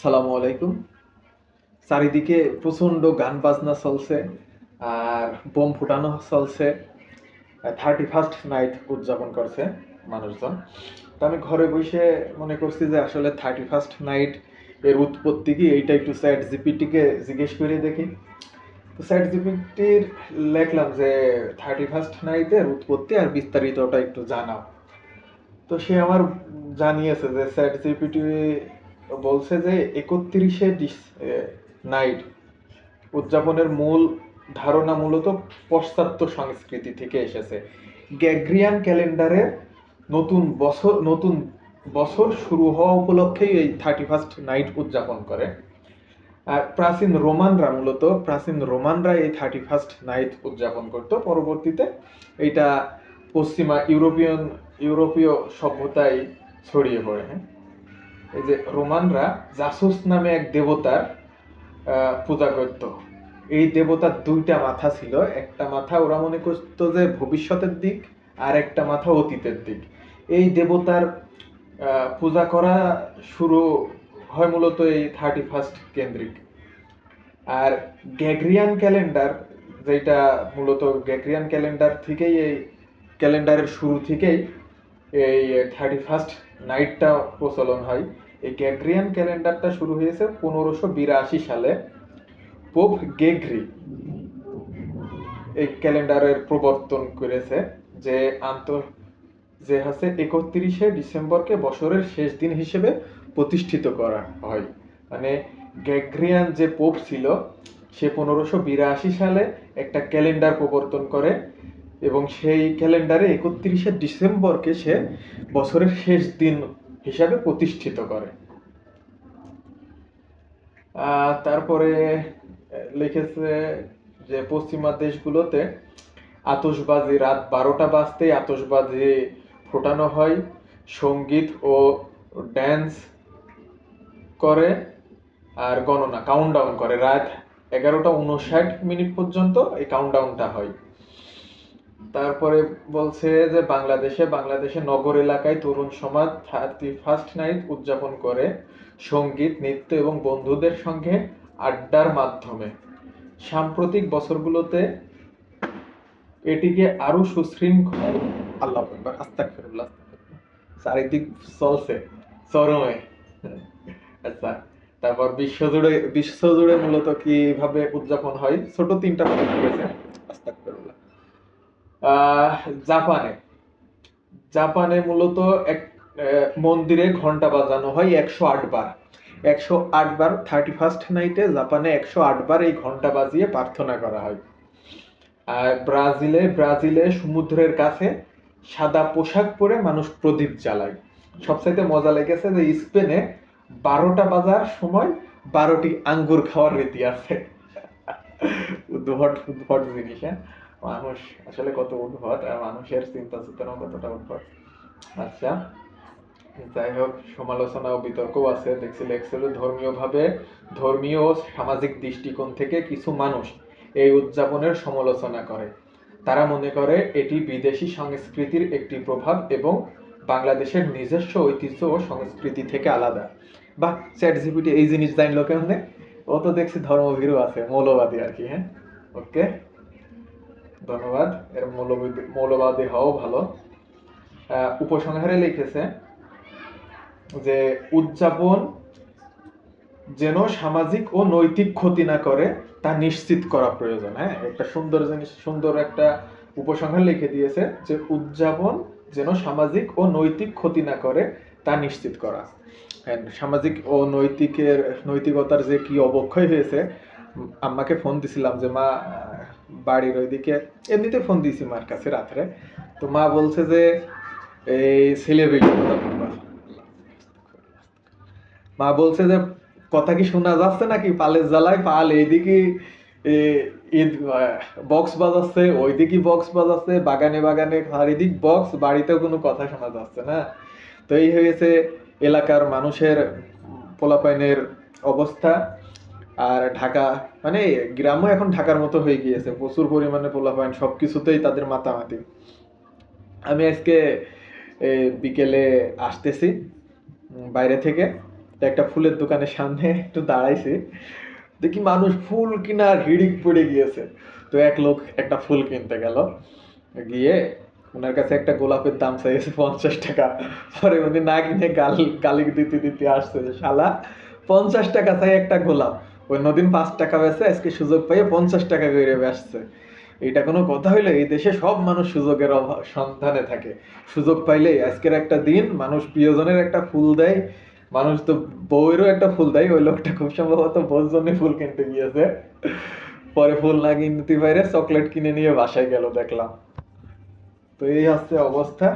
সালামু আলাইকুম। চারিদিকে প্রচণ্ড গান বাজনা চলছে আর বোম ফুটানো চলছে। থার্টি ফার্স্ট নাইট উদযাপন করছে মানুষজন। তো আমি ঘরে বসে মনে করছি যে আসলে থার্টি ফার্স্ট নাইট এর উৎপত্তি কি? এইটা একটু স্যাট জিপিটিকে জিজ্ঞেস করে দেখি। তো স্যাট জিপিটির লেখলাম যে থার্টি ফার্স্ট নাইটের উৎপত্তি আর বিস্তারিতটা একটু জানাও। তো সে আমার জানিয়েছে যে স্যাট জিপিটি বলছে যে একত্রিশে নাইট উদযাপনের মূল ধারণা মূলত পাশ্চাত্য সংস্কৃতি থেকে এসেছে। গ্যাগ্রিয়ান ক্যালেন্ডারের নতুন বছর নতুন বছর শুরু হওয়া উপলক্ষেই এই থার্টি ফার্স্ট নাইট উদযাপন করে। আর প্রাচীন রোমানরা মূলত, প্রাচীন রোমানরা এই থার্টি ফার্স্ট নাইট উদযাপন করতো। পরবর্তীতে এইটা পশ্চিমা ইউরোপিয়ান, ইউরোপীয় সভ্যতায় ছড়িয়ে পড়ে হ্যাঁ। এই যে রোমানরা জাসুস নামে এক দেবতার পূজা করত। এই দেবতার দুইটা মাথা ছিল, একটা মাথা ওরা মনে করতো যে ভবিষ্যতের দিক, আর একটা মাথা অতীতের দিক। এই দেবতার পূজা করা শুরু হয় মূলত এই থার্টি ফার্স্ট কেন্দ্রিক। আর গ্যাগ্রিয়ান ক্যালেন্ডার যেটা মূলত গ্যাগ্রিয়ান ক্যালেন্ডার থেকেই এই ক্যালেন্ডারের শুরু থেকেই এই থার্টি ফার্স্ট নাইটটা প্রচলন হয়। এই গ্যাগ্রিয়ান ক্যালেন্ডারটা শুরু হয়েছে পনেরোশো বিরাশি সালে। পোপ গেগ্রি এই ক্যালেন্ডারের প্রবর্তন করেছে যে আন্ত যে হচ্ছে একত্রিশে ডিসেম্বরকে বছরের শেষ দিন হিসেবে প্রতিষ্ঠিত করা হয়। মানে গ্যাগ্রিয়ান যে পোপ ছিল, সে পনেরোশো বিরাশি সালে একটা ক্যালেন্ডার প্রবর্তন করে এবং সেই ক্যালেন্ডারে একত্রিশে ডিসেম্বরকে সে বছরের শেষ দিন হিসাবে প্রতিষ্ঠিত করে। তারপরে লিখেছে যে পশ্চিমা দেশগুলোতে আতশবাজি রাত বারোটা বাজতেই আতশবাজি ফোটানো হয়, সংগীত ও ড্যান্স করে আর গণনা কাউন্টডাউন করে। রাত এগারোটা উনষাট মিনিট পর্যন্ত এই কাউন্টডাউনটা হয়। তারপরে বলছে যে বাংলাদেশে বাংলাদেশে নগর এলাকায় তরুণ সমাজ থার্টি ফার্স্ট নাইট উদযাপন করে। সংগীত, নৃত্য এবং বন্ধুদের সঙ্গে আড্ডার মাধ্যমে। সাম্প্রতিক বছরগুলোতে এটিকে আরও সুশৃঙ্খল আল্লাহ চারিদিক চলছে, চরমে। আচ্ছা তারপর বিশ্বজুড়ে বিশ্বজুড়ে মূলত কীভাবে উদযাপন হয়? ছোট তিনটা কথা জাপানে। জাপানে মূলত এক মন্দিরে ঘণ্টা বাজানো হয় একশো আট বার। একশো আট বার থার্টি ফার্স্ট নাইটে জাপানে একশো আট বার এই ঘণ্টা বাজিয়ে প্রার্থনা করা হয়। আর ব্রাজিলে ব্রাজিলে সমুদ্রের কাছে সাদা পোশাক পরে মানুষ প্রদীপ জ্বালায়। সবচাইতে মজা লেগেছে যে স্পেনে বারোটা বাজার সময় বারোটি আঙ্গুর খাওয়ার রীতি আছে উদ্ভট উদ্ভট জিনিস হ্যাঁ? মানুষ আসলে কত উদ্ভট আর মানুষের চিন্তা চেতনা কতটা উদ্ভট। আচ্ছা যাই হোক, সমালোচনা ও বিতর্কও আছে। দেখছি লেখছিল ধর্মীয় ভাবে ধর্মীয় ও সামাজিক দৃষ্টিকোণ থেকে কিছু মানুষ এই উদযাপনের সমালোচনা করে। তারা মনে করে এটি বিদেশি সংস্কৃতির একটি প্রভাব এবং বাংলাদেশের নিজস্ব ঐতিহ্য ও সংস্কৃতি থেকে আলাদা। বা চ্যাট জিপিটি এই জিনিস জানলো কেমনে? ও তো দেখছি ধর্মভীরু আছে, মৌলবাদী আর কি হ্যাঁ? ওকে ধন্যবাদ। এর মৌলবাদী মৌলবাদী হওয়াও ভালো উপসংহারে লিখেছে যে, উদযাপন যেন সামাজিক ও নৈতিক ক্ষতি না করে তা নিশ্চিত করা প্রয়োজন। হ্যাঁ একটা সুন্দর জিনিস, সুন্দর একটা উপসংহার লিখে দিয়েছে যে, উদযাপন যেন সামাজিক ও নৈতিক ক্ষতি না করে তা নিশ্চিত করা। সামাজিক ও নৈতিকের নৈতিকতার যে কি অবক্ষয় হয়েছে আম্মাকে ফোন দিছিলাম যে, মা বাড়ির ওইদিকে, এমনিতে ফোন দিয়েছি মার কাছে রাত্রে। তো মা বলছে যে, এই ছেলে মা বলছে যে, কথা কি শোনা যাচ্ছে নাকি? পালের জ্বালায় পাল, এইদিকে বক্স বাজাচ্ছে, ওইদিকে বক্স বাজাচ্ছে, বাগানে বাগানে, চারিদিক বক্স বাড়িতেও কোনো কথা শোনা যাচ্ছে না। তো এই হয়েছে এলাকার মানুষের পোলাপাইনের অবস্থা। আর ঢাকা মানে গ্রামও এখন ঢাকার মতো হয়ে গিয়েছে। প্রচুর পরিমাণে পোলাপাইন সব কিছুতেই তাদের মাতামাতি। আমি আজকে বিকেলে আসতেছি বাইরে থেকে। একটা ফুলের দোকানের সামনে একটু দাঁড়াইছি। দেখি মানুষ ফুল কেনার হিড়িক পড়ে গিয়েছে। তো এক লোক একটা ফুল কিনতে গেল। গিয়ে ওনার কাছে একটা গোলাপের দাম চাইছে পঞ্চাশ টাকা। পরে উনি না কিনে গাল গালি দিতে দিতে আসছে শালা, পঞ্চাশ টাকা চাই একটা গোলাপ। অন্যদিন পাঁচ টাকা বেচে আজকে সুযোগ পাইয়ে পঞ্চাশ টাকা করে বেচছে। এটা কোনো কথা হইলে এই দেশে সব মানুষ সুযোগের সন্ধানে থাকে। সুযোগ পাইলেই আজকের একটা দিন মানুষ প্রিয়জনের একটা ফুল দেয়। মানুষ তো বউয়েরও একটা ফুল দেয়। ওই লোকটা খুব সম্ভবত বউর ফুল কিনতে গিয়েছে। পরে ফুল না কিনতে পারে চকলেট কিনে নিয়ে বাসায় গেল, দেখলাম। তো এই হচ্ছে অবস্থা।